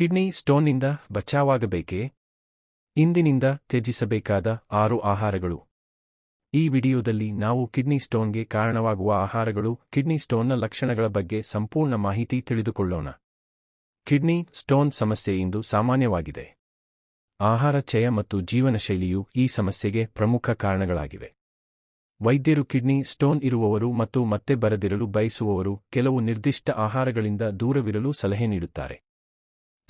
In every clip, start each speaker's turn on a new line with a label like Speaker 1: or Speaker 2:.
Speaker 1: Kidney ಸ್ಟೋನ್ನಿಂದ ಬಚಾವಾಗಬೇಕೇ? ಇಂದಿನಿಂದ ತ್ಯಜಿಸಬೇಕಾದ ಆರು ಆಹಾರಗಳು. ಈ ವಿಡಿಯೋದಲ್ಲಿ ನಾವು ಕಿಡ್ನಿ ಸ್ಟೋನ್ಗೆ ಕಾರಣವಾಗುವ ಆಹಾರಗಳು, ಕಿಡ್ನಿ ಸ್ಟೋನ್ನ ಲಕ್ಷಣಗಳ ಬಗ್ಗೆ ಸಂಪೂರ್ಣ ಮಾಹಿತಿ ತಿಳಿದುಕೊಳ್ಳೋಣ. ಕಿಡ್ನಿ ಸ್ಟೋನ್ ಸಮಸ್ಯೆ ಇಂದು ಸಾಮಾನ್ಯವಾಗಿದೆ. ಆಹಾರ ಚಯ ಮತ್ತು ಜೀವನ ಶೈಲಿಯು ಈ ಸಮಸ್ಯೆಗೆ ಪ್ರಮುಖ ಕಾರಣಗಳಾಗಿವೆ. ವೈದ್ಯರು ಕಿಡ್ನಿ ಸ್ಟೋನ್ ಇರುವವರು ಮತ್ತು ಮತ್ತೆ ಬರದಿರಲು ಬಯಸುವವರು ಕೆಲವು ನಿರ್ದಿಷ್ಟ ಆಹಾರಗಳಿಂದ ದೂರವಿರಲು ಸಲಹೆ ನೀಡುತ್ತಾರೆ.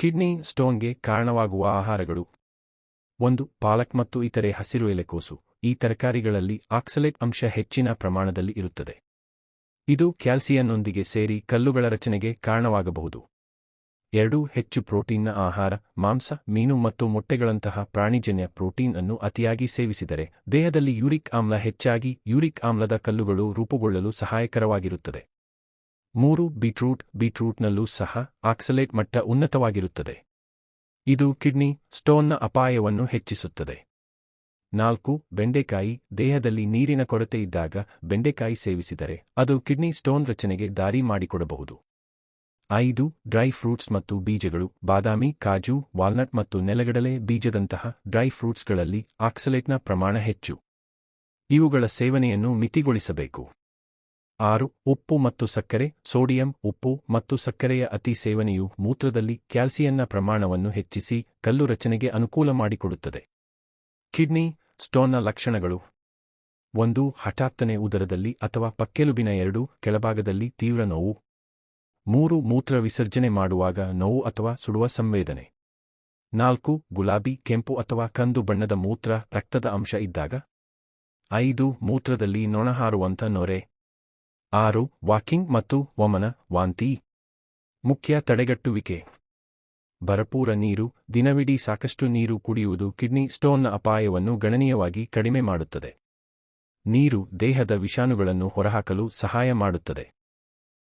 Speaker 1: ಕಿಡ್ನಿ ಸ್ಟೋನ್ಗೆ ಕಾರಣವಾಗುವ ಆಹಾರಗಳು. ಒಂದು, ಪಾಲಕ್ ಮತ್ತು ಇತರೆ ಹಸಿರು ಎಲೆಕೋಸು. ಈ ತರಕಾರಿಗಳಲ್ಲಿ ಆಕ್ಸಲೇಟ್ ಅಂಶ ಹೆಚ್ಚಿನ ಪ್ರಮಾಣದಲ್ಲಿ ಇರುತ್ತದೆ. ಇದು ಕ್ಯಾಲ್ಸಿಯನ್ನೊಂದಿಗೆ ಸೇರಿ ಕಲ್ಲುಗಳ ರಚನೆಗೆ ಕಾರಣವಾಗಬಹುದು. ಎರಡೂ, ಹೆಚ್ಚು ಪ್ರೋಟೀನ್ನ ಆಹಾರ. ಮಾಂಸ, ಮೀನು ಮತ್ತು ಮೊಟ್ಟೆಗಳಂತಹ ಪ್ರಾಣಿಜನ್ಯ ಪ್ರೋಟೀನ್ ಅನ್ನು ಅತಿಯಾಗಿ ಸೇವಿಸಿದರೆ ದೇಹದಲ್ಲಿ ಯೂರಿಕ್ ಆಮ್ಲ ಹೆಚ್ಚಾಗಿ ಯೂರಿಕ್ ಆಮ್ಲದ ಕಲ್ಲುಗಳು ರೂಪುಗೊಳ್ಳಲು ಸಹಾಯಕರವಾಗಿರುತ್ತದೆ. ಮೂರು ಬೀಟ್ರೂಟ್ ಬೀಟ್ರೂಟ್ನಲ್ಲೂ ಸಹ ಆಕ್ಸಲೇಟ್ ಮಟ್ಟ ಉನ್ನತವಾಗಿರುತ್ತದೆ. ಇದು ಕಿಡ್ನಿ ಸ್ಟೋನ್ನ ಅಪಾಯವನ್ನು ಹೆಚ್ಚಿಸುತ್ತದೆ. ನಾಲ್ಕು, ಬೆಂಡೆಕಾಯಿ ದೇಹದಲ್ಲಿ ನೀರಿನ ಕೊರತೆ ಇದ್ದಾಗ ಬೆಂಡೆಕಾಯಿ ಸೇವಿಸಿದರೆ ಅದು ಕಿಡ್ನಿ ಸ್ಟೋನ್ ರಚನೆಗೆ ದಾರಿ ಮಾಡಿಕೊಡಬಹುದು. ಐದು, ಡ್ರೈ ಫ್ರೂಟ್ಸ್ ಮತ್ತು ಬೀಜಗಳು ಬಾದಾಮಿ, ಕಾಜು, ವಾಲ್ನಟ್ ಮತ್ತು ನೆಲಗಡಲೆ ಬೀಜದಂತಹ ಡ್ರೈ ಫ್ರೂಟ್ಸ್ಗಳಲ್ಲಿ ಆಕ್ಸಲೇಟ್ನ ಪ್ರಮಾಣ ಹೆಚ್ಚು. ಇವುಗಳ ಸೇವನೆಯನ್ನು ಮಿತಿಗೊಳಿಸಬೇಕು. ಆರು, ಉಪ್ಪು ಮತ್ತು ಸಕ್ಕರೆ, ಸೋಡಿಯಂ, ಉಪ್ಪು ಮತ್ತು ಸಕ್ಕರೆಯ ಅತಿ ಸೇವನೆಯು ಮೂತ್ರದಲ್ಲಿ ಕ್ಯಾಲ್ಸಿಯನ್ನ ಪ್ರಮಾಣವನ್ನು ಹೆಚ್ಚಿಸಿ ಕಲ್ಲು ರಚನೆಗೆ ಅನುಕೂಲ ಮಾಡಿಕೊಡುತ್ತದೆ. ಕಿಡ್ನಿ, ಸ್ಟೋನ್ನ ಲಕ್ಷಣಗಳು. ಒಂದು, ಹಠಾತ್ತನೆ ಉದರದಲ್ಲಿ ಅಥವಾ ಪಕ್ಕೆಲುಬಿನ ಎರಡು, ಕೆಳಭಾಗದಲ್ಲಿ ತೀವ್ರ ನೋವು. ಮೂರು, ಮೂತ್ರ ವಿಸರ್ಜನೆ ಮಾಡುವಾಗ ನೋವು ಅಥವಾ ಸುಡುವ ಸಂವೇದನೆ. ನಾಲ್ಕು, ಗುಲಾಬಿ, ಕೆಂಪು ಅಥವಾ ಕಂದು ಬಣ್ಣದ ಮೂತ್ರ, ರಕ್ತದ ಅಂಶ ಇದ್ದಾಗ. ಐದು, ಮೂತ್ರದಲ್ಲಿ ನೊಣಹಾರುವಂಥ ನೊರೆ. ಆರು, ವಾಕಿಂಗ್ ಮತ್ತು ವಮನ ವಾಂತಿ. ಮುಖ್ಯ ತಡೆಗಟ್ಟುವಿಕೆ. ಭರಪೂರ ನೀರು, ದಿನವಿಡೀ ಸಾಕಷ್ಟು ನೀರು ಕುಡಿಯುವುದು ಕಿಡ್ನಿ ಸ್ಟೋನ್ನ ಅಪಾಯವನ್ನು ಗಣನೀಯವಾಗಿ ಕಡಿಮೆ ಮಾಡುತ್ತದೆ. ನೀರು ದೇಹದ ವಿಷಾಣುಗಳನ್ನು ಹೊರಹಾಕಲು ಸಹಾಯ ಮಾಡುತ್ತದೆ.